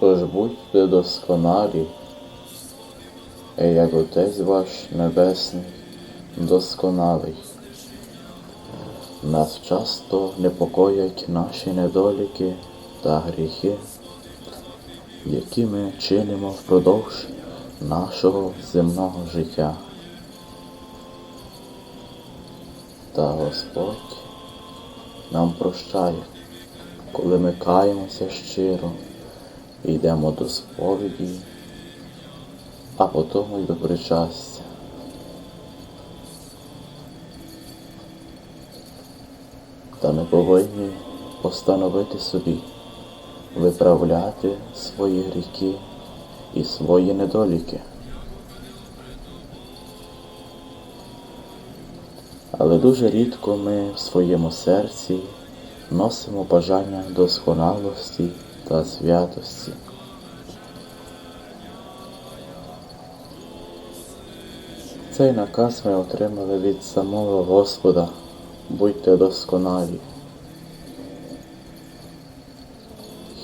Тож будьте досконалі, як Отець ваш Небесний досконалий. Нас часто непокоять наші недоліки та гріхи, які ми чинимо впродовж нашого земного життя. Та Господь нам прощає, коли ми каємося щиро йдемо до сповіді, а потім й до причастя. Та ми повинні постановити собі виправляти свої гріхи і свої недоліки. Але дуже рідко ми в своєму серці носимо бажання досконалості та святості. Цей наказ ми отримали від самого Господа. Будьте досконалі.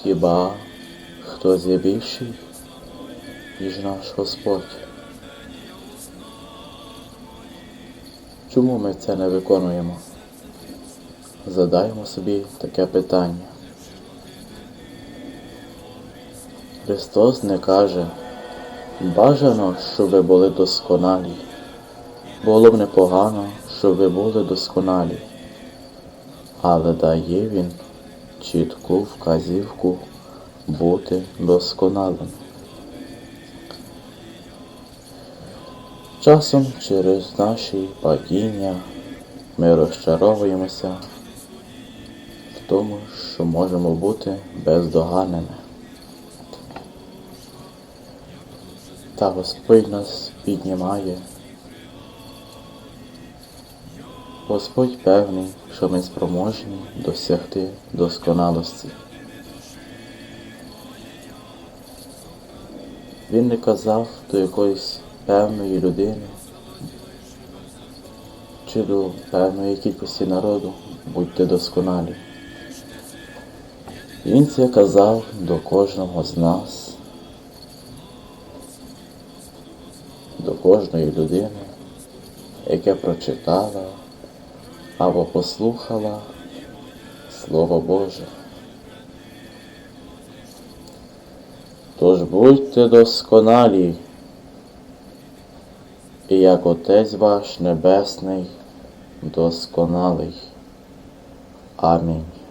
Хіба хтось є більший, ніж наш Господь? Чому ми це не виконуємо? Задаємо собі таке питання. Христос не каже, бажано, щоб ви були досконалі. Було б непогано, щоб ви були досконалі, але дає Він чітку вказівку бути досконалим. Часом через наші падіння ми розчаровуємося в тому, що можемо бути бездоганними. Та Господь нас піднімає. Господь певний, що ми спроможні досягти досконалості. Він не казав до якоїсь певної людини чи до певної кількості народу будьте досконалі. Він це казав до кожного з нас, до кожної людини, яка прочитала або послухала Слово Боже. Тож будьте досконалі, і як Отець ваш Небесний досконалий. Амінь.